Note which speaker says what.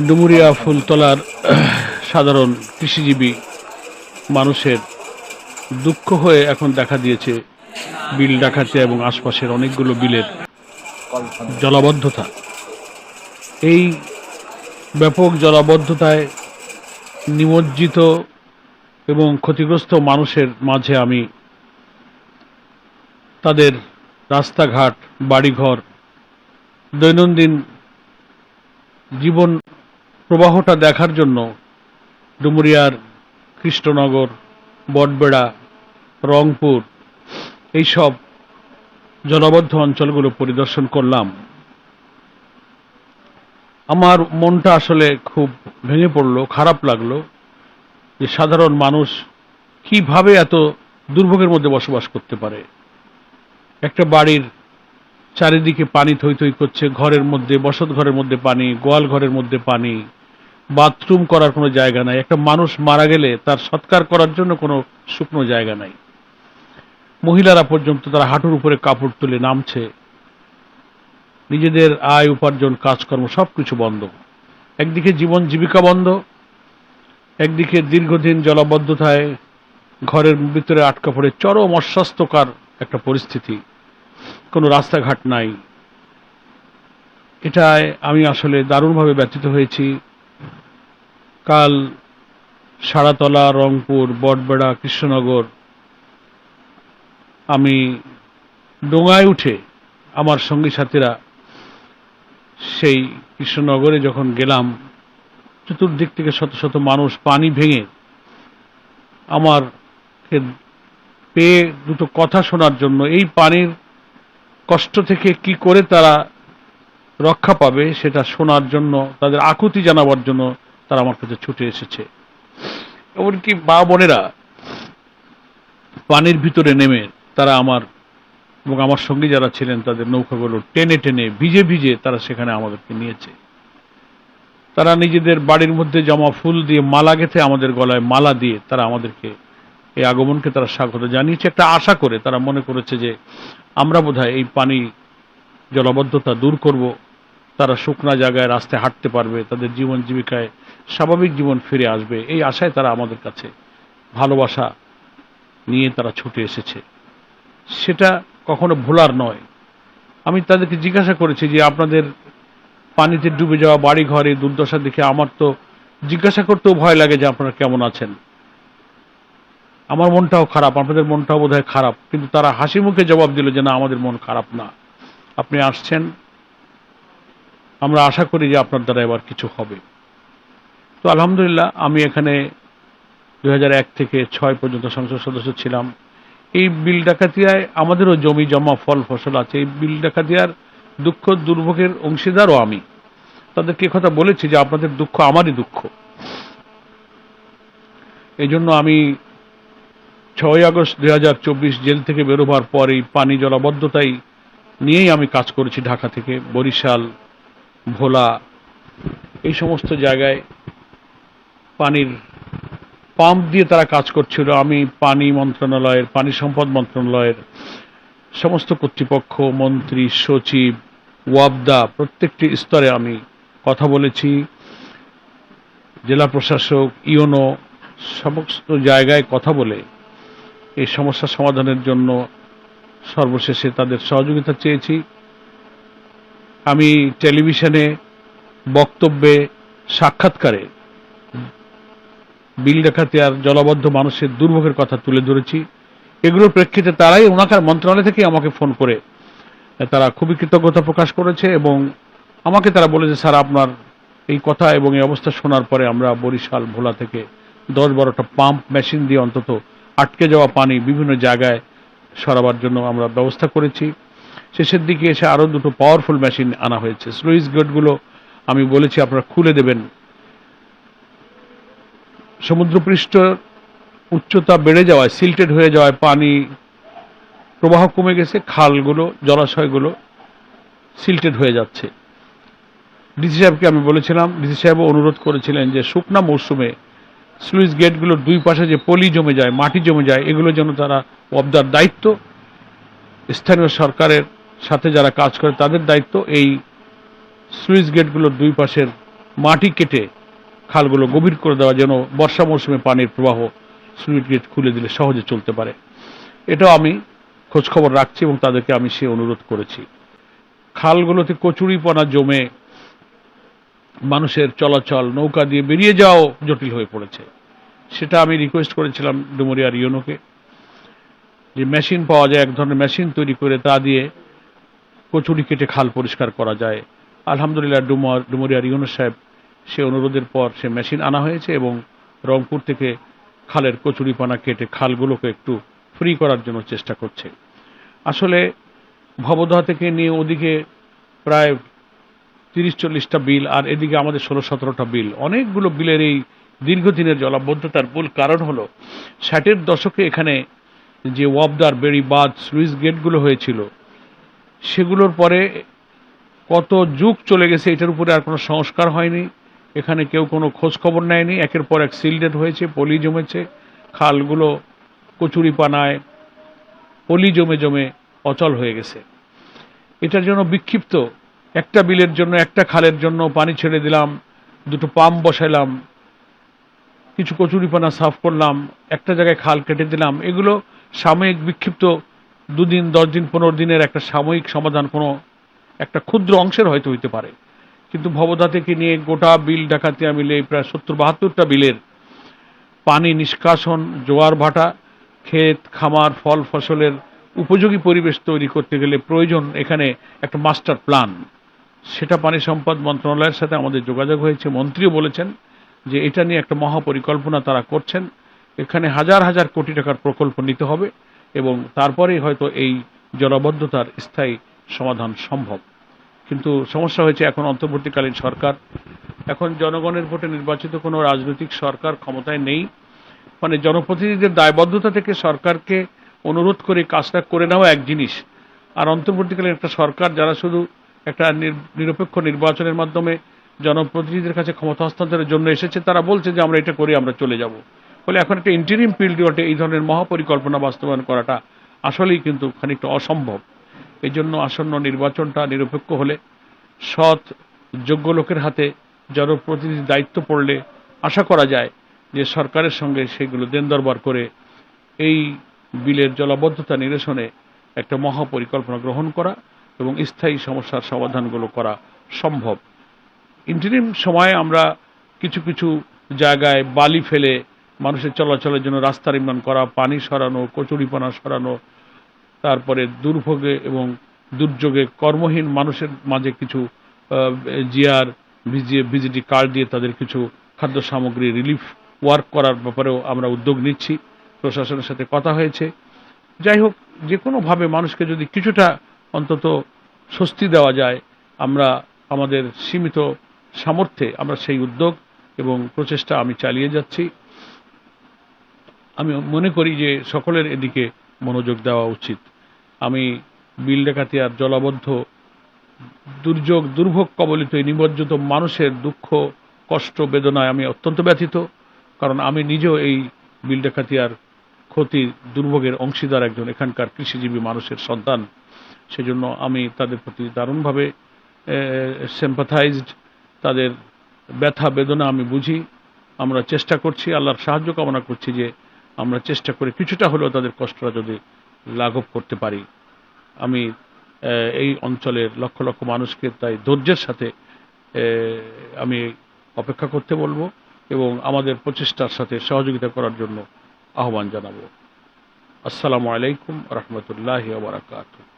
Speaker 1: ডুমুরিয়া ফুলতলার সাধারণ কৃষিজীবী মানুষের দুঃখ হয়ে এখন দেখা দিয়েছে বিল ডাকাতে এবং আশপাশের অনেকগুলো বিলের জলাবদ্ধতা। এই ব্যাপক জলাবদ্ধতায় নিমজ্জিত এবং ক্ষতিগ্রস্ত মানুষের মাঝে আমি তাদের রাস্তাঘাট, বাড়িঘর, দৈনন্দিন জীবন প্রবাহটা দেখার জন্য ডুমুরিয়ার কৃষ্ণনগর, বটবেড়া, রংপুর, এইসব জলাবদ্ধ অঞ্চলগুলো পরিদর্শন করলাম। আমার মনটা আসলে খুব ভেঙে পড়ল, খারাপ লাগল যে সাধারণ মানুষ কীভাবে এত দুর্ভোগের মধ্যে বসবাস করতে পারে। একটা বাড়ির চারিদিকে পানি থই থই করছে, ঘরের মধ্যে বসত ঘরের মধ্যে পানি গোয়াল ঘরের মধ্যে পানি বাথরুম করার কোনো জায়গা নাই। একটা মানুষ মারা গেলে তার সৎকার করার জন্য কোনো শুকনো জায়গা নাই। মহিলারা পর্যন্ত তারা হাঁটুর উপরে কাপড় তুলে নামছে। নিজেদের আয় উপার্জন, কাজকর্ম সব কিছু বন্ধ। একদিকে জীবন জীবিকা বন্ধ, একদিকে দীর্ঘদিন জলাবদ্ধতায় ঘরের ভিতরে আটকা পড়ে চরম অস্বাস্থ্যকর একটা পরিস্থিতি। কোনো রাস্তাঘাট নাই। এটায় আমি আসলে দারুণভাবে ব্যথিত হয়েছি। কাল সারাতলা, রংপুর, বটবেড়া, কৃষ্ণনগর আমি ডোঙায় উঠে আমার সঙ্গী সাথীরা সেই কৃষ্ণনগরে যখন গেলাম, চতুর্দিক থেকে শত শত মানুষ পানি ভেঙে আমার পেয়ে দুটো কথা শোনার জন্য, এই পানির কষ্ট থেকে কি করে তারা রক্ষা পাবে সেটা শোনার জন্য, তাদের আকুতি জানাবার জন্য তারা আমার কাছে ছুটে এসেছে। এমনকি মা বোনেরা পানির ভিতরে নেমে তারা আমার এবং আমার সঙ্গে যারা ছিলেন তাদের নৌকাগুলো টেনে টেনে ভিজে ভিজে তারা সেখানে আমাদেরকে নিয়েছে। তারা নিজেদের বাড়ির মধ্যে জমা ফুল দিয়ে মালা গেঁথে আমাদের গলায় মালা দিয়ে তারা আমাদেরকে এই আগমনকে তারা স্বাগত জানিয়েছে। একটা আশা করে তারা মনে করেছে যে আমরা বোধহয় এই পানি জলাবদ্ধতা দূর করব। তারা শুকনা জায়গায় রাস্তায় হাঁটতে পারবে, তাদের জীবন জীবিকায় স্বাভাবিক জীবন ফিরে আসবে। এই আশায় তারা আমাদের কাছে ভালোবাসা নিয়ে তারা ছুটে এসেছে। সেটা কখনো ভোলার নয়। আমি তাদেরকে জিজ্ঞাসা করেছি যে, আপনাদের পানিতে ডুবে যাওয়া বাড়ি ঘরে দুর্দশা দেখে আমার তো জিজ্ঞাসা করতেও ভয় লাগে যে আপনারা কেমন আছেন। আমার মনটাও খারাপ, আপনাদের মনটাও বোধহয় খারাপ। কিন্তু তারা হাসি মুখে জবাব দিল যে, না, আমাদের মন খারাপ না। আপনি আসছেন। আমরা আশা করি যে আপনার দ্বারা এবার কিছু হবে। তো আলহামদুলিল্লাহ, আমি এখানে দু হাজার এক থেকে ছয় পর্যন্ত সংসদ সদস্য ছিলাম। এই বিল ডাকাতিয়ায় আমাদেরও জমি জমা, ফল, ফসল আছে। এই বিল ডাকাতিয়ার দুঃখ, দুর্ভোগের অংশীদারও আমি। তাদেরকে কথা বলেছি যে আপনাদের দুঃখ আমারই দুঃখ। এই জন্য আমি ছয় আগস্ট দু হাজার চব্বিশ জেল থেকে বেরোবার পর এই পানি জলাবদ্ধতাই নিয়েই আমি কাজ করেছি ঢাকা থেকে বরিশাল, ভোলা, এই সমস্ত জায়গায়। পানির পাম্প দিয়ে তারা কাজ করছিল। আমি পানি মন্ত্রণালয়ের, পানি সম্পদ মন্ত্রণালয়ের, সমস্ত কর্তৃপক্ষ, মন্ত্রী, সচিব, ওয়াবদা, প্রত্যেকটি স্তরে আমি কথা বলেছি। জেলা প্রশাসক, ইওনো, সমস্ত জায়গায় কথা বলে এই সমস্যা সমাধানের জন্য সর্বশেষে তাদের সহযোগিতা চেয়েছি। আমি টেলিভিশনে বক্তব্যে সাক্ষাৎকারে বিল ডাকাতিয়ার জলাবদ্ধ মানুষের দুর্ভোগের কথা তুলে ধরেছি। এগুলোর প্রেক্ষিতে তারাই ওনাকার মন্ত্রণালয় থেকে আমাকে ফোন করে, তারা খুবই কৃতজ্ঞতা প্রকাশ করেছে এবং আমাকে তারা বলেছে স্যার, আপনার এই কথা এবং এই অবস্থা শোনার পরে আমরা বরিশাল ভোলা থেকে দশ বারোটা পাম্প মেশিন দিয়ে অন্তত আটকে যাওয়া পানি বিভিন্ন জায়গায় সরাবার জন্য আমরা ব্যবস্থা করেছি। শেষের দিকে এসে আরও দুটো পাওয়ারফুল মেশিন আনা হয়েছে। স্লুইস গেটগুলো আমি বলেছি, আপনারা খুলে দেবেন। সমুদ্রপৃষ্ঠ উচ্চতা বেড়ে যাওয়ায় সিল্টেড হয়ে যাওয়ায় পানি প্রবাহ কমে গেছে, খালগুলো, জলাশয়গুলো সিল্টেড হয়ে যাচ্ছে। ডিসি সাহেবকে আমি বলেছিলাম ডিসি সাহেবও অনুরোধ করেছিলেন যে শুকনা মৌসুমে স্লুইস গেটগুলোর দুই পাশে যে পলি জমে যায়, মাটি জমে যায়, এগুলো যেন তারা অবদার দায়িত্ব। স্থানীয় সরকারের সাথে যারা কাজ করে তাদের দায়িত্ব এই স্লুইস গেটগুলোর দুই পাশের মাটি কেটে খালগুলো গভীর করে দেওয়া যেন বর্ষা মৌসুমে পানির প্রবাহ স্লুইট গেট খুলে দিলে সহজে চলতে পারে। এটাও আমি খোঁজখবর রাখছি এবং তাদেরকে আমি সে অনুরোধ করেছি। খালগুলোতে কচুরিপনা জমে মানুষের চলাচল, নৌকা দিয়ে বেরিয়ে যাওয়াও জটিল হয়ে পড়েছে। সেটা আমি রিকোয়েস্ট করেছিলাম ডুমুরিয়ার ইউনোকে যে মেশিন পাওয়া যায়, এক ধরনের মেশিন তৈরি করে তা দিয়ে কচুরি কেটে খাল পরিষ্কার করা যায়। আলহামদুলিল্লাহ ডুমার ডুমুরিয়ার ইউনো সাহেব সে অনুরোধের পর সে মেশিন আনা হয়েছে এবং রংপুর থেকে খালের কচুরিপানা কেটে খালগুলোকে একটু ফ্রি করার জন্য চেষ্টা করছে। আসলে ভবদহ থেকে নিয়ে ওদিকে প্রায় তিরিশ চল্লিশটা বিল আর এদিকে আমাদের ষোলো সতেরোটা বিল। অনেকগুলো বিলের এই দীর্ঘদিনের জলাবদ্ধতার মূল কারণ হলো, ষাটের দশকে এখানে যে ওয়াবদার, বেড়ি বাদ স্লুইস গেটগুলো হয়েছিল, সেগুলোর পরে কত যুগ চলে গেছে এটার উপরে আর কোনো সংস্কার হয়নি। এখানে কেউ কোনো খোঁজ খবর নেয়নি। একের পর এক সিলডেড হয়েছে, পলি জমেছে, খালগুলো কচুরি পানায় পলি জমে জমে অচল হয়ে গেছে। এটার জন্য বিক্ষিপ্ত, একটা বিলের জন্য, একটা খালের জন্য পানি ছেড়ে দিলাম, দুটো পাম্প বসাইলাম, কিছু কচুরিপানা সাফ করলাম, একটা জায়গায় খাল কেটে দিলাম। এগুলো সাময়িক বিক্ষিপ্ত, দুদিন, দশ দিন, পনেরো দিনের একটা সাময়িক সমাধান কোনো, একটা ক্ষুদ্র অংশের হয়তো হইতে পারে। কিন্তু ভবদা থেকে নিয়ে গোটা বিল ডাকাতিয়া মিলে প্রায় সত্তর বাহাত্তরটা বিলের পানি নিষ্কাশন, জোয়ার ভাটা, ক্ষেত, খামার, ফল, ফসলের উপযোগী পরিবেশ তৈরি করতে গেলে প্রয়োজন এখানে একটা মাস্টার প্ল্যান। সেটা পানি সম্পদ মন্ত্রণালয়ের সাথে আমাদের যোগাযোগ হয়েছে। মন্ত্রীও বলেছেন যে এটা নিয়ে একটা মহাপরিকল্পনা তারা করছেন। এখানে হাজার হাজার কোটি টাকার প্রকল্প নিতে হবে এবং তারপরেই হয়তো এই জলাবদ্ধতার স্থায়ী সমাধান সম্ভব। কিন্তু সমস্যা হয়েছে এখন অন্তর্বর্তীকালীন সরকার। এখন জনগণের ভোটে নির্বাচিত কোনো রাজনৈতিক সরকার ক্ষমতায় নেই। মানে জনপ্রতিনিধিদের দায়বদ্ধতা থেকে সরকারকে অনুরোধ করে কাজটা করে নেওয়া এক জিনিস। আর অন্তর্বর্তীকালীন একটা সরকার যারা শুধু একটা নির- নিরপেক্ষ নির্বাচনের মাধ্যমে জনপ্রতিনিধিদের কাছে ক্ষমতা হস্তান্তরের জন্য এসেছে, তারা বলছে যে আমরা এটা করি আমরা চলে যাব। ফলে এখন একটা ইন্টারিম পিরিয়ডে এই ধরনের মহাপরিকল্পনা বাস্তবায়ন করাটা আসলেই কিন্তু খানিকটা অসম্ভব। এই জন্য আসন্ন নির্বাচনটা নিরপেক্ষ হলে সৎ, যোগ্য লোকের হাতে জনপ্রতিনিধির দায়িত্ব পড়লে আশা করা যায় যে সরকারের সঙ্গে সেগুলো দেন দরবার করে এই বিলের জলাবদ্ধতা নিরসনে একটা মহাপরিকল্পনা গ্রহণ করা এবং স্থায়ী সমস্যার সমাধানগুলো করা সম্ভব। ইন্টারিম সময়ে আমরা কিছু কিছু জায়গায় বালি ফেলে মানুষের চলাচলের জন্য রাস্তা নির্মাণ করা, পানি সরানো, কচুরিপানা সরানো তারপরে দুর্ভোগে এবং দুর্যোগে কর্মহীন মানুষের মাঝে কিছু জিআর ভিজিটি কার্ড দিয়ে তাদের কিছু খাদ্য সামগ্রী রিলিফ ওয়ার্ক করার ব্যাপারেও আমরা উদ্যোগ নিচ্ছি। প্রশাসনের সাথে কথা হয়েছে। যাই হোক যে কোনোভাবে মানুষকে যদি কিছুটা অন্তত স্বস্তি দেওয়া যায়, আমরা আমাদের সীমিত সামর্থ্যে আমরা সেই উদ্যোগ এবং প্রচেষ্টা আমি চালিয়ে যাচ্ছি। আমি মনে করি যে সকলের এদিকে মনোযোগ দেওয়া উচিত। আমি বিল ডাকাতিয়ার জলাবদ্ধ, দুর্যোগ, দুর্ভোগ কবলিত এই নিমজ্জিত মানুষের দুঃখ, কষ্ট, বেদনায় আমি অত্যন্ত ব্যথিত, কারণ আমি নিজেও এই বিল ডাকাতিয়ার ক্ষতির দুর্ভোগের অংশীদার একজন এখানকার কৃষিজীবী মানুষের সন্তান। সেজন্য আমি তাদের প্রতি দারুণভাবে সেম্পাথাইজড তাদের ব্যথা, বেদনা আমি বুঝি। আমরা চেষ্টা করছি, আল্লাহর সাহায্য কামনা করছি যে আমরা চেষ্টা করে কিছুটা হলেও তাদের কষ্টটা যদি লাঘব করতে পারি। আমি এই অঞ্চলের লক্ষ লক্ষ মানুষকে তাই ধৈর্যের সাথে আমি অপেক্ষা করতে বলব এবং আমাদের প্রচেষ্টার সাথে সহযোগিতা করার জন্য আহ্বান জানাব। আসসালামু আলাইকুম রহমতুল্লাহ বারাকাতুহ।